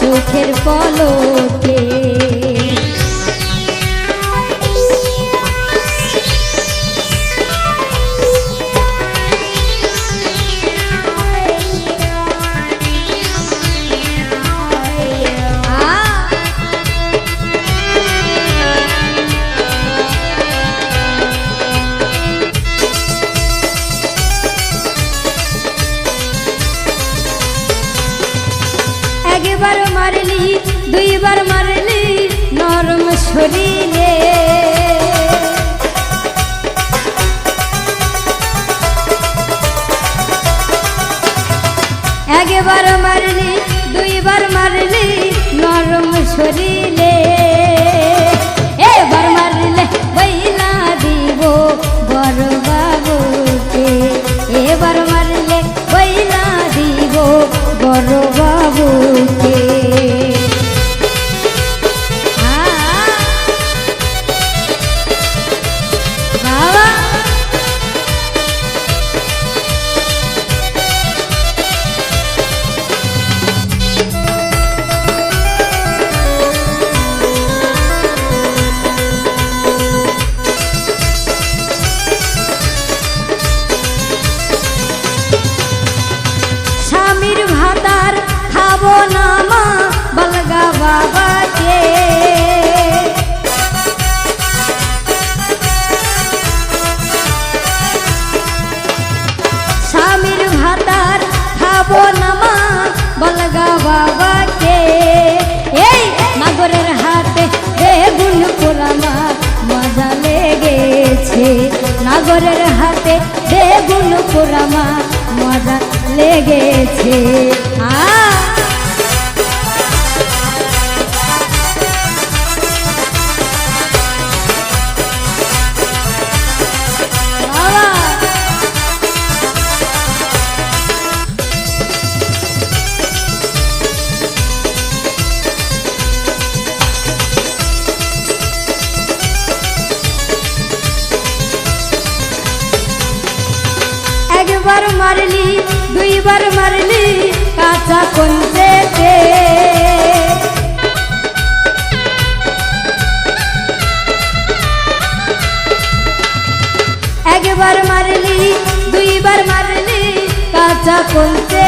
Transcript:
চোখের পলো মারলি, দুইবার মারলি, নরম শরীরে। একবার মারলি, দুইবার মারলি, নরম শরীরে। এবার মারলে বইলা দিব বড় বাবুকে এবার নাগরের হাতে বেগুন পোড়ামা মজা লেগেছে। মারলি দুইবার মারলি কাঁচা কঞ্চে একবার মারলি দুইবার মারলি কাঁচা কঞ্চে